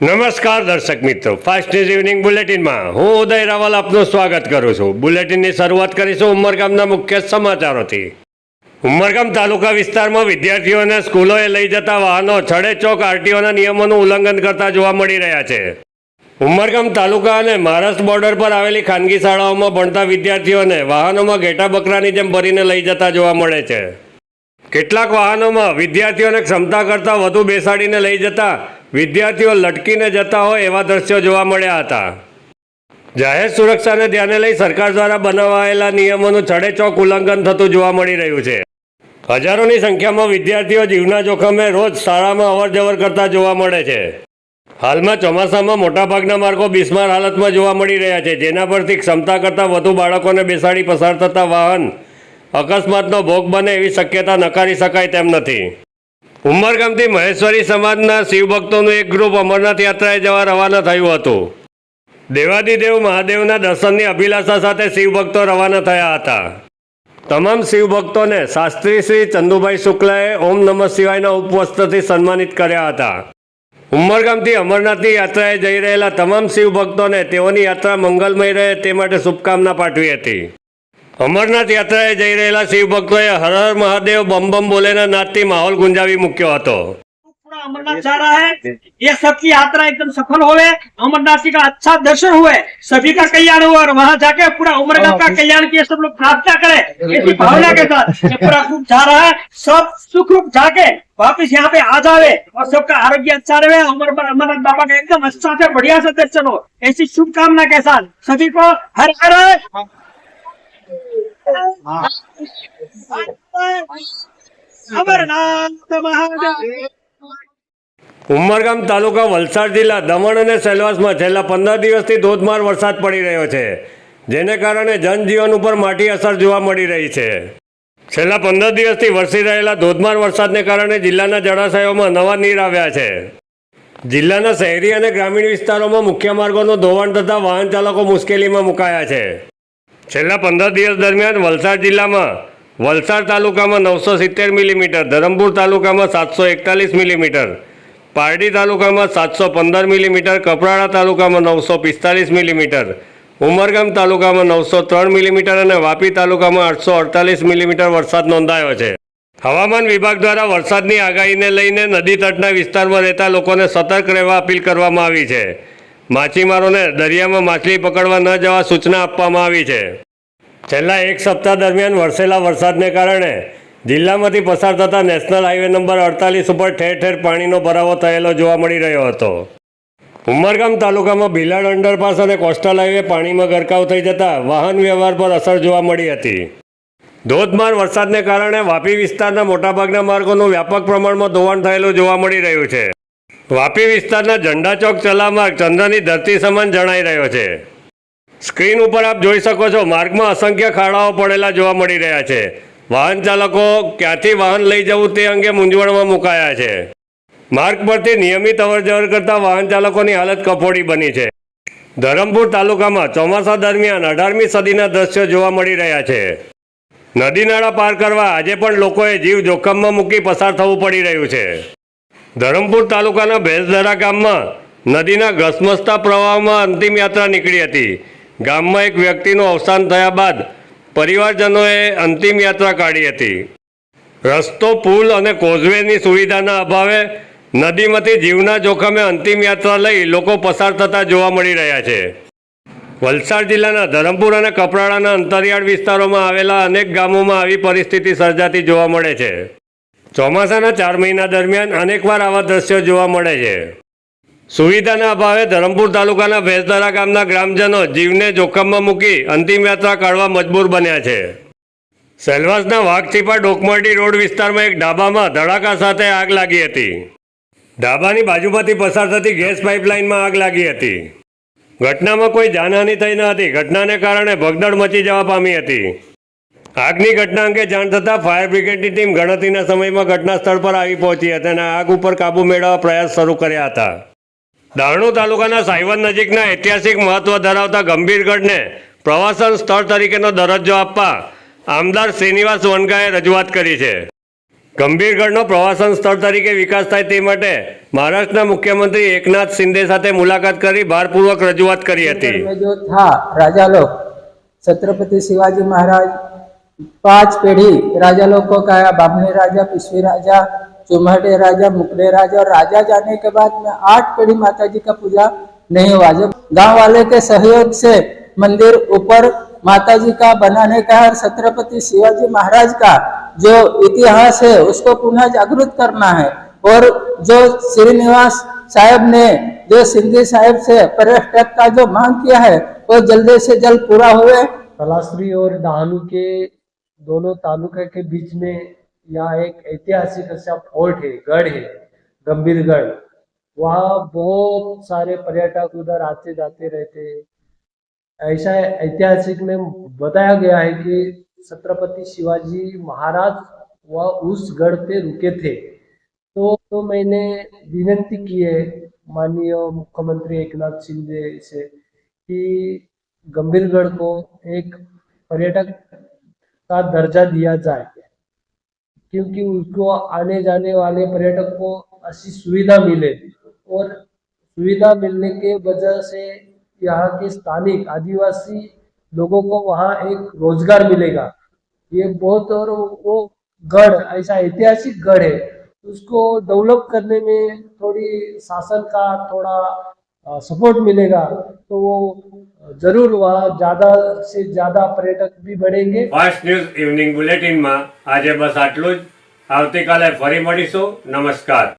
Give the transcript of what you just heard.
નમસ્કાર દર્શક મિત્રો. ફાસ્ટ ન્યૂઝ ઇવનિંગ બુલેટિનમાં હું ઉદય રાવલ આપનું સ્વાગત કરું છું. બુલેટિનની શરૂઆત કરીશું ઉમરગામના મુખ્ય સમાચારોથી. ઉમરગામ તાલુકા વિસ્તારમાં વિદ્યાર્થીઓને સ્કૂલોએ લઈ જતા વાહનો છડે ચોક આરટીઓના નિયમોનું ઉલ્લંઘન કરતા જોવા મળી રહ્યા છે. ઉમરગામ તાલુકા અને મહારાષ્ટ્ર બોર્ડર પર આવેલી ખાનગી શાળાઓમાં ભણતા વિદ્યાર્થીઓને વાહનોમાં ઘેટા બકરાની જેમ ભરીને લઈ જતા જોવા મળે છે. કેટલાક વાહનોમાં વિદ્યાર્થીઓને ક્ષમતા કરતાં વધુ બેસાડીને લઈ જતા વિદ્યાર્થીઓ લટકીને જતા હોય એવા દ્રશ્યો જોવા મળ્યા હતા. જાહેર સુરક્ષાને ધ્યાને લઈ સરકાર દ્વારા બનાવાયેલા નિયમોનું છડેચોક ઉલ્લંઘન થતું જોવા મળી રહ્યું છે. હજારોની સંખ્યામાં વિદ્યાર્થીઓ જીવના જોખમે રોજ શાળામાં અવરજવર કરતા જોવા મળે છે. હાલમાં ચોમાસામાં મોટાભાગના માર્ગો બિસ્માર હાલતમાં જોવા મળી રહ્યા છે, જેના પરથી ક્ષમતા કરતાં વધુ બાળકોને બેસાડી પસાર થતા વાહન અકસ્માતનો ભોગ બને એવી શક્યતા નકારી શકાય તેમ નથી. ઉમરગામથી મહેશ્વરી સમાજના શિવભક્તોનું એક ગ્રુપ અમરનાથ યાત્રાએ જવા રવાના થયું હતું. દેવાદિદેવ મહાદેવના દર્શનની અભિલાષા સાથે શિવભક્તો રવાના થયા હતા. તમામ શિવભક્તોને શાસ્ત્રી શ્રી ચંદુભાઈ શુક્લાએ ઓમ નમઃ શિવાયના ઉપવસ્ત્રથી સન્માનિત કર્યા હતા. ઉમરગામથી અમરનાથની યાત્રાએ જઈ રહેલા તમામ શિવભક્તોને તેઓની યાત્રા મંગલમય રહે તે માટે શુભકામના પાઠવી હતી. અમરનાથ યાત્રાએ જઈ રહેલા શિવભક્તોએ હર હર મહાદેવ બમ બમ બોલેના નાદથી માહોલ ગુંજાવી મૂક્યો હતો पूरा अमरनाथ जा रहा है ये सबकी यात्रा एकदम सफल होवे अमरनाथ जी का अच्छा दर्शन हुए सभी का कल्याण हुआ और वहाँ जाके पूरा उमरगाम का कल्याण किए सब लोग प्रार्थना करे ऐसी भावना के साथ ये पूरा ग्रुप जा रहा है सब सुख रूप जाके वापिस यहाँ पे आ जावे और सबका आरोग्य अच्छा रहे अमर अमरनाथ बाबा का एकदम अच्छा से बढ़िया से दर्शन हो ऐसी शुभकामना के साथ सभी को हर हर अमरनाथ महादेव ઉમરગામ તાલુકા વલસાડ જિલ્લા દમણ અને સેલવાસમાં છેલ્લા પંદર દિવસથી ધોધમાર વરસાદ પડી રહ્યો છે, જેને કારણે જનજીવન ઉપર માટી અસર જોવા મળી રહી છે. છેલ્લા પંદર દિવસથી વરસી રહેલા ધોધમાર વરસાદને કારણે જિલ્લાના જળાશયોમાં નવા નીર આવ્યા છે. જિલ્લાના શહેરી અને ગ્રામીણ વિસ્તારોમાં મુખ્ય માર્ગોનું ધોવાણ થતાં વાહન ચાલકો મુશ્કેલીમાં મુકાયા છે. છેલ્લા પંદર દિવસ દરમિયાન વલસાડ જિલ્લામાં વલસાડ તાલુકામાં નવસો સિત્તેર મિલીમીટર, ધરમપુર તાલુકામાં સાતસો એકતાલીસ મિલીમીટર, પારડી તાલુકામાં સાતસો પંદર મિલીમીટર, કપરાડા તાલુકામાં નવસો પિસ્તાલીસ મિલીમીટર, ઉમરગામ તાલુકામાં નવસો ત્રણ મિલીમીટર અને વાપી તાલુકામાં આઠસો અડતાલીસ મિલીમીટર વરસાદ નોંધાયો છે. હવામાન વિભાગ દ્વારા વરસાદની આગાહીને લઈને નદી તટના વિસ્તારમાં રહેતા લોકોને સતર્ક રહેવા અપીલ કરવામાં આવી છે. માછીમારોને દરિયામાં માછલી પકડવા ન જવા સૂચના આપવામાં આવી છે. છેલ્લા એક સપ્તાહ દરમિયાન વરસેલા વરસાદને કારણે જિલ્લામાંથી પસાર થતા નેશનલ હાઈવે નંબર અડતાલીસ ઉપર ઠેર ઠેર પાણીનો ભરાવો થયેલો જોવા મળી રહ્યો હતો. ઉમરગામ તાલુકામાં ભીલાડ અંડરપાસ અને કોસ્ટલ હાઈવે પાણીમાં ગરકાવ થઈ જતા વાહન વ્યવહાર પર અસર જોવા મળી હતી. ધોધમાર વરસાદને કારણે વાપી વિસ્તારના મોટાભાગના માર્ગોનું વ્યાપક પ્રમાણમાં ધોવાણ થયેલું જોવા મળી રહ્યું છે. વાપી વિસ્તારના ઝંડા ચોક ચલા માર્ગ ચંદ્રની ધરતી સમાન જણાઈ રહ્યો છે. સ્ક્રીન ઉપર આપ જોઈ શકો છો, માર્ગમાં અસંખ્ય ખાડાઓ પડેલા જોવા મળી રહ્યા છે. વાહન ચાલકો ક્યાંથી વાહન લઈ જવું તે અંગે મૂંઝવણમાં મુકાયા છે. માર્ગ પરથી નિયમિત અવરજવર કરતા વાહન ચાલકોની હાલત કફોડી બની છે. ધરમપુર તાલુકામાં ચોમાસા દરમિયાન અઢારમી સદીના દ્રશ્યો જોવા મળી રહ્યા છે. નદી નાળા પાર કરવા આજે પણ લોકોએ જીવ જોખમમાં મૂકી પસાર થવું પડી રહ્યું છે. ધરમપુર તાલુકાના ભેંસદરા ગામમાં નદીના ઘસમસતા પ્રવાહમાં અંતિમ યાત્રા નીકળી હતી. ગામમાં એક વ્યક્તિનું અવસાન થયા બાદ પરિવારજનોએ અંતિમ યાત્રા કાઢી હતી. રસ્તો, પુલ અને કોઝવેની સુવિધાના અભાવે નદીમાંથી જીવના જોખમે અંતિમ યાત્રા લઈ લોકો પસાર થતા જોવા મળી રહ્યા છે. વલસાડ જિલ્લાના ધરમપુર અને કપરાડાના અંતરિયાળ વિસ્તારોમાં આવેલા અનેક ગામોમાં આવી પરિસ્થિતિ સર્જાતી જોવા મળે છે. ચોમાસાના ચાર મહિના દરમિયાન અનેકવાર આવા દ્રશ્યો જોવા મળે છે. સુવિધાના અભાવે ધરમપુર તાલુકાના ભેંસદરા ગામના ગ્રામજનો જીવને જોખમમાં મૂકી અંતિમ યાત્રા કાઢવા મજબૂર બન્યા છે. સેલવાસના વાઘથીપા ડોકમરડી રોડ વિસ્તારમાં એક ઢાબામાં ધડાકા સાથે આગ લાગી હતી. ઢાબાની બાજુમાંથી પસાર થતી ગેસ પાઇપલાઇનમાં આગ લાગી હતી. ઘટનામાં કોઈ જાનહાનિ થઈ ન હતી. ઘટનાને કારણે ભગદડ મચી જવા પામી હતી. આગની ઘટના અંગે જાણ થતાં ફાયર બ્રિગેડની ટીમ ગણતરીના સમયમાં ઘટના સ્થળ પર આવી પહોંચી હતી અને આગ ઉપર કાબૂ મેળવવા પ્રયાસ શરૂ કર્યા હતા. દાણુ તાલુકાના સાયવન નજીકના ઐતિહાસિક મહત્વ ધરાવતા ગંભીરગઢને પ્રવાસન સ્થળ તરીકેનો દરજ્જો આપવા આમદાર શ્રીનિવાસ વનગાએ રજૂઆત કરી છે. ગંભીરગઢનો પ્રવાસન સ્થળ તરીકે વિકાસ થાય તે માટે મહારાષ્ટ્રના મુખ્યમંત્રી એકનાથ શિંદે સાથે મુલાકાત કરી ભારપૂર્વક રજૂઆત કરી હતી. રાજા લોક, છત્રપતિ શિવાજી મહારાજ पाँच पीढ़ी, राजा लोग को कहा बामनी राजा, पिछवी राजा, चुम्हटे राजा मुकड़े राजा और राजा जाने के बाद में आठ पीढ़ी माता जी का पूजा नहीं हुआ। जब गाँव वाले के सहयोग से मंदिर ऊपर माता जी का बनाने का और छत्रपति शिवाजी महाराज का जो इतिहास है, उसको पुनः जागृत करना है और जो श्रीनिवास साहब ने, जो सिंधी साहब से पर्यटक का जो मांग किया है, वो जल्दी से जल्द पूरा हुए। तलाश्री और डहानू के दोनों तालुका के बीच में यहाँ एक ऐतिहासिक ऐसा फोर्ट है, गढ़ है गंभीरगढ़ वहाँ बहुत सारे पर्यटक उधर आते जाते रहते ऐसा ऐतिहासिक में बताया गया है कि छत्रपति शिवाजी महाराज वह उस गढ़ पे रुके थे। तो तो मैंने विनती की है, माननीय मुख्यमंत्री एक एकनाथ शिंदे से कि गंभीरगढ़ को एक पर्यटक का दर्जा दिया जाए क्योंकि उसको आने जाने वाले पर्यटक को अच्छी सुविधा मिले और सुविधा मिलने के वजह से यहाँ के स्थानिक आदिवासी लोगों को वहाँ एक रोजगार मिलेगा ये बहुत और वो गढ़ ऐसा ऐतिहासिक गढ़ है उसको डेवलप करने में थोड़ी शासन का थोड़ा सपोर्ट मिलेगा तो वो जरूर वहाँ ज़्यादा से ज़्यादा पर्यटक भी बढ़ेंगे ફાસ્ટ ન્યૂઝ ઇવનિંગ બુલેટિનમાં આજે બસ આટલું જ આવતીકાલે ફરી મળીશું નમસ્કાર